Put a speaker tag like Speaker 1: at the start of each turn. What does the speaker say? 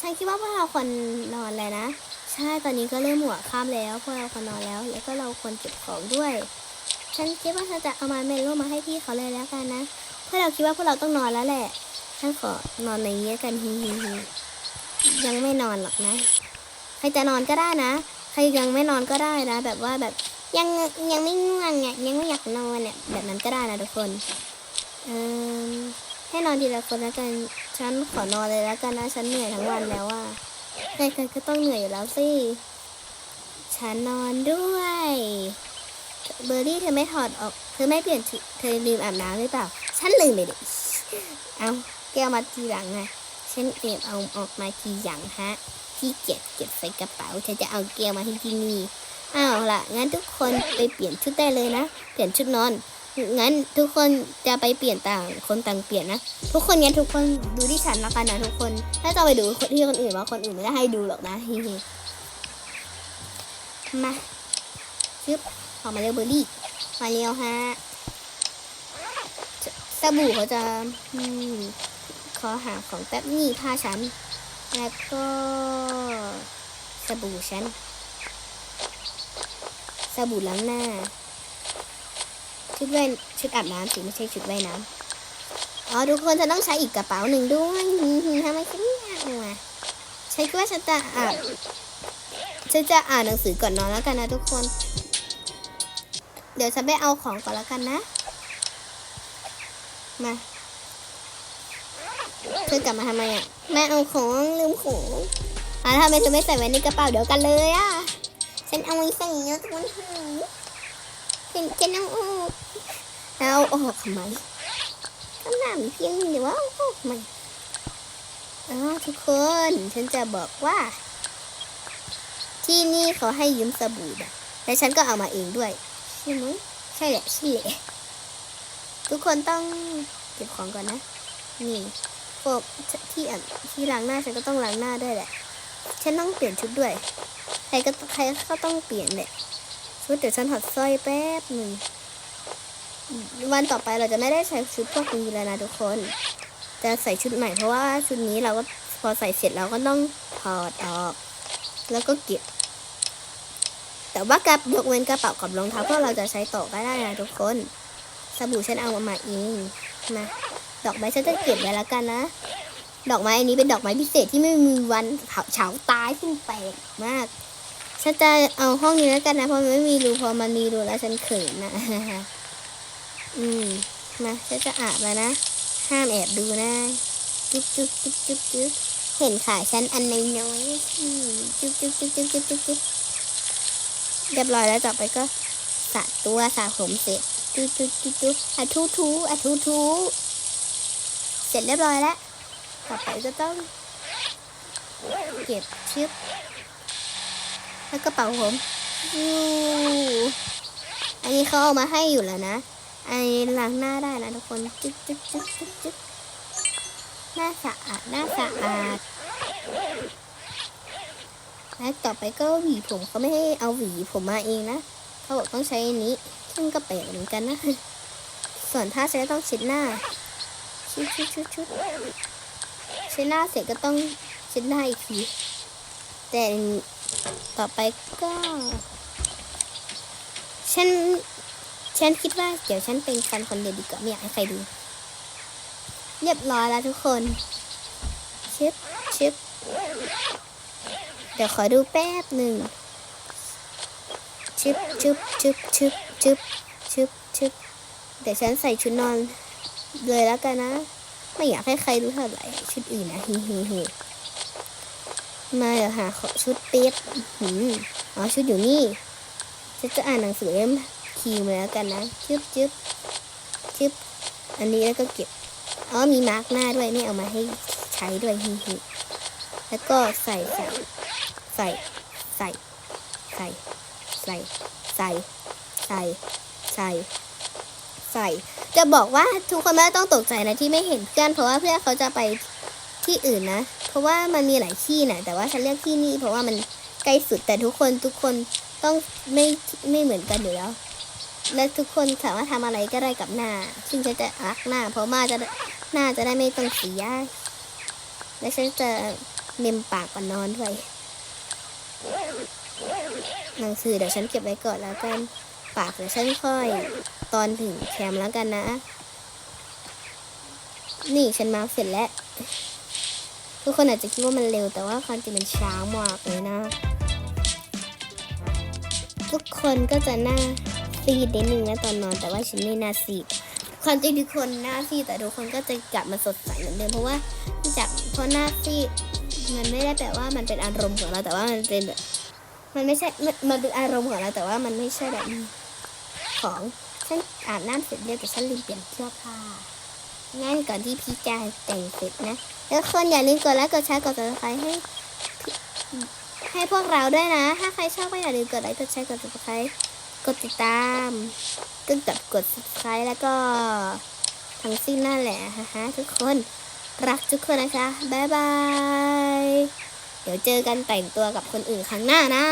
Speaker 1: ฉันคิดว่าพวกเราควรนอนแล้วนะ ใช่ตอนนี้ก็เริ่มหัวค่ำแล้วพวกเราควรนอนแล้ว แล้วก็เราควรเก็บของด้วย ฉันคิดว่าฉันจะเอามาเมโลมาให้พี่เขาเลยแล้วกันนะเพราะเราคิดว่าพวกเราต้องนอนแล้วแหละ ฉันขอนอนในนี้กันฮิฮิฮิยังไม่นอนหรอกนะ ใครจะนอนก็ได้นะ ใครยังไม่นอนก็ได้นะ แบบว่าแบบยังยังไม่ง่วงเนี่ยยังไม่อยากนอนเนี่ยแบบนั้นก็ได้นะทุกคน เออให้นอนทีละคนแล้วกัน ฉันขอนอนเลยแล้วกันนะ ฉันเหนื่อยทั้งวันแล้วว่าใครๆก็ต้องเหนื่อยอยู่แล้วสิ ฉันนอนด้วย เบอร์รี่เธอไม่ถอดออก เธอไม่เปลี่ยนชุดเธอลืมอาบน้ำหรือเปล่า ฉันลืมไปดิเอาแก้วมาทีหลังไง ฉันเก็บเอาออกมาทีหลังฮะ ที่เก็บเก็บใส่กระเป๋า ฉันจะเอาแก้วมาให้ที่นี่อ้าวล่ะ งั้นทุกคนไปเปลี่ยนชุดได้เลยนะ เปลี่ยนชุดนอน งั้นทุกคนจะไปเปลี่ยนต่างคนต่างเปลี่ยนนะ ทุกคนงั้นทุกคนดูที่ฉันละกันนะทุกคน ถ้าจะไปดูที่คนอื่นว่าคนอื่นไม่ได้ให้ดูหรอกนะฮิฮิมาชึบออกมาเร็วเบอร์รี่มาเร็วฮะสบู่เขาจะอืมขอหาของแป๊บนี่ผ้าฉัน แล้วก็สบู่ฉัน สบู่ล้างหน้า ชุดว่ายชุดอาบน้ำสิไม่ใช่ชุดว่ายน้ำอ๋อทุกคนจะต้องใช้อีกกระเป๋าหนึ่งด้วยทำไมฉันไม่อยากมาฉันคิดว่าฉันจะอ่านฉันจะอ่านหนังสือก่อนนอนแล้วกันนะทุกคน เดี๋ยวฉันไปเอาของก่อนแล้วกันนะ มาเธอกลับมาทำไมอะแม่เอาของลืมของอะทำไมเธอไม่ใส่ไว้ในกระเป๋าเดียวกันเลยอะฉันเอาไว้ใส่เยอะทุกคน หือฉันฉันเอาออกเอาออกทำไมคำถามเพียงเดียวว่าเอาออกทำไมอ๋อทุกคนฉันจะบอกว่า ที่นี่เขาให้ยืมสบู่นะและฉันก็เอามาเองด้วย ใช่ไหมใช่แหละใช่แหละทุกคนต้องเก็บของก่อนนะ นี่พวกที่อะที่ล้างหน้าฉันก็ต้องล้างหน้าด้วยแหละ ฉันต้องเปลี่ยนชุดด้วย ใครก็ใครก็ต้องเปลี่ยนแหละ เดี๋ยวฉันถอดสร้อยแป๊บหนึ่งวันต่อไปเราจะไม่ได้ใช้ชุดพวกนี้แล้วนะทุกคน จะใส่ชุดใหม่เพราะว่าชุดนี้เราก็พอใส่เสร็จเราก็ต้องถอดออก แล้วก็เก็บ แต่ว่ากับยกเว้นกระเป๋ากับรองเท้าพวกเราจะใช้ต่อก็ได้นะทุกคน สบู่ฉันเอามาเองมาดอกไม้ฉันจะเก็บไว้แล้วกันนะ ดอกไม้อันนี้เป็นดอกไม้พิเศษที่ไม่มีวันเผาเฉาตายซึ่งแปลกมาก ฉันจะเอาห้องนี้แล้วกันนะเพราะมันไม่มีรูพอมันมีรูแล้วฉันเขินนะอืมมาฉันจะอาบแล้วนะ ห้ามแอบดูนะ จุ๊บจุ๊บจุ๊บจุ๊บจุ๊บเห็นขาฉันอันน้อยๆอืมจุ๊บจุ๊บจุ๊บจุ๊บจุ๊บจุ๊บจุ๊บเรียบร้อยแล้วต่อไปก็สระตัวสระผมเสร็จจุ๊บจุ๊บจุ๊บจุ๊บอะทูทูอะทูทูเสร็จเรียบร้อยแล้วต่อไปก็ต้อง เก็บชิป แล้วกระเป๋าผมยูอันนี้เขาเอามาให้อยู่แล้วนะ อันนี้ล้างหน้าได้นะทุกคน จึ๊บจึ๊บจึ๊บจึ๊บจึ๊บหน้าสะอาด หน้าสะอาด และต่อไปก็หวีผมเขาไม่ให้เอาหวีผมมาเองนะ เขาบอกต้องใช้อันนี้ ซึ่งก็แปลกเหมือนกันนะ ส่วนถ้าใช้ต้องเช็ดหน้า ชุดชุดชุดชุดเช็ดหน้าเสร็จก็ต้องเช็ดหน้าอีกที แต่ ต่อไปก็ ฉัน ฉันคิดว่าเดี๋ยวฉันเป็นกันคนเดียวดีกว่าไม่อยากให้ใครดู เรียบร้อยแล้วทุกคนชิปชิปเดี๋ยวขอดูแป๊บหนึ่งชิปชิปชิปชิปชิปชิปชิปเดี๋ยวฉันใส่ชุดนอนเลยแล้วกันนะ ไม่อยากให้ใครรู้เท่าไหร่ชุดอื่นนะฮิฮิฮิ มาเดี๋ยวหาชุดเปี๊ยบหืมอ๋อชุดอยู่นี่ฉันจะอ่านหนังสือเล่มคีมาแล้วกันนะจึ๊บจึ๊บจึ๊บอันนี้แล้วก็เก็บอ๋อมีมาร์กหน้าด้วยไม่เอามาให้ใช้ด้วยฮิฮิแล้วก็ใส่ใส่ใส่ใส่ใส่ใส่ใส่ใส่ใส่ใส่ จะบอกว่าทุกคนไม่ต้องตกใจนะที่ไม่เห็นเพื่อนเพราะว่าเพื่อนเขาจะไป ที่อื่นนะ เพราะว่ามันมีหลายที่นะแต่ว่าฉันเลือกที่นี่เพราะว่ามันใกล้สุดแต่ทุกคนทุกคนต้องไม่ไม่เหมือนกันอยู่แล้ว และทุกคนสามารถทำอะไรก็ได้กับหน้า ซึ่งฉันจะรักหน้า เพราะว่าจะหน้าจะได้ไม่ต้องเสียและฉันจะเมมปากก่อนนอนด้วยหนังสือเดี๋ยวฉันเก็บไว้ก่อนแล้วกันปากเดี๋ยวฉันค่อยตอนถึงแคมป์แล้วกันนะ นี่ฉันมาเสร็จแล้ว ทุกคนอาจจะคิดว่ามันเร็วแต่ว่าความจริงมันช้ามากเลยนะ ทุกคนก็จะหน้าซีดนิดนึงนะตอนนอนแต่ว่าฉันไม่หน้าซีดความจริงทุกคนหน้าซีดแต่ทุกคนก็จะกลับมาสดใสเหมือนเดิมเพราะว่าจากเพราะหน้าซีดมันไม่ได้แปลว่ามันเป็นอารมณ์ของเราแต่ว่ามันเป็นแบบมันไม่ใช่มันมันเป็นอารมณ์ของเราแต่ว่ามันไม่ใช่แบบของฉันอาบน้ำเสร็จเรียบแต่ฉันลืมเปลี่ยนเสื้อผ้า งั้นก่อนที่พี่จะแต่งเสร็จนะแล้วคนอย่าลืมกดไลค์กดแชร์กดติดตามให้ให้พวกเราด้วยนะ ถ้าใครชอบก็อย่าลืมกดไลค์กดแชร์กดติดตามกดติดตามก็กับกด subscribe แล้วก็ทั้งสิ้นนั่นแหละฮะฮะทุกคนรักทุกคนนะคะบ๊ายบาย เดี๋ยวเจอกันแต่งตัวกับคนอื่นครั้งหน้านะ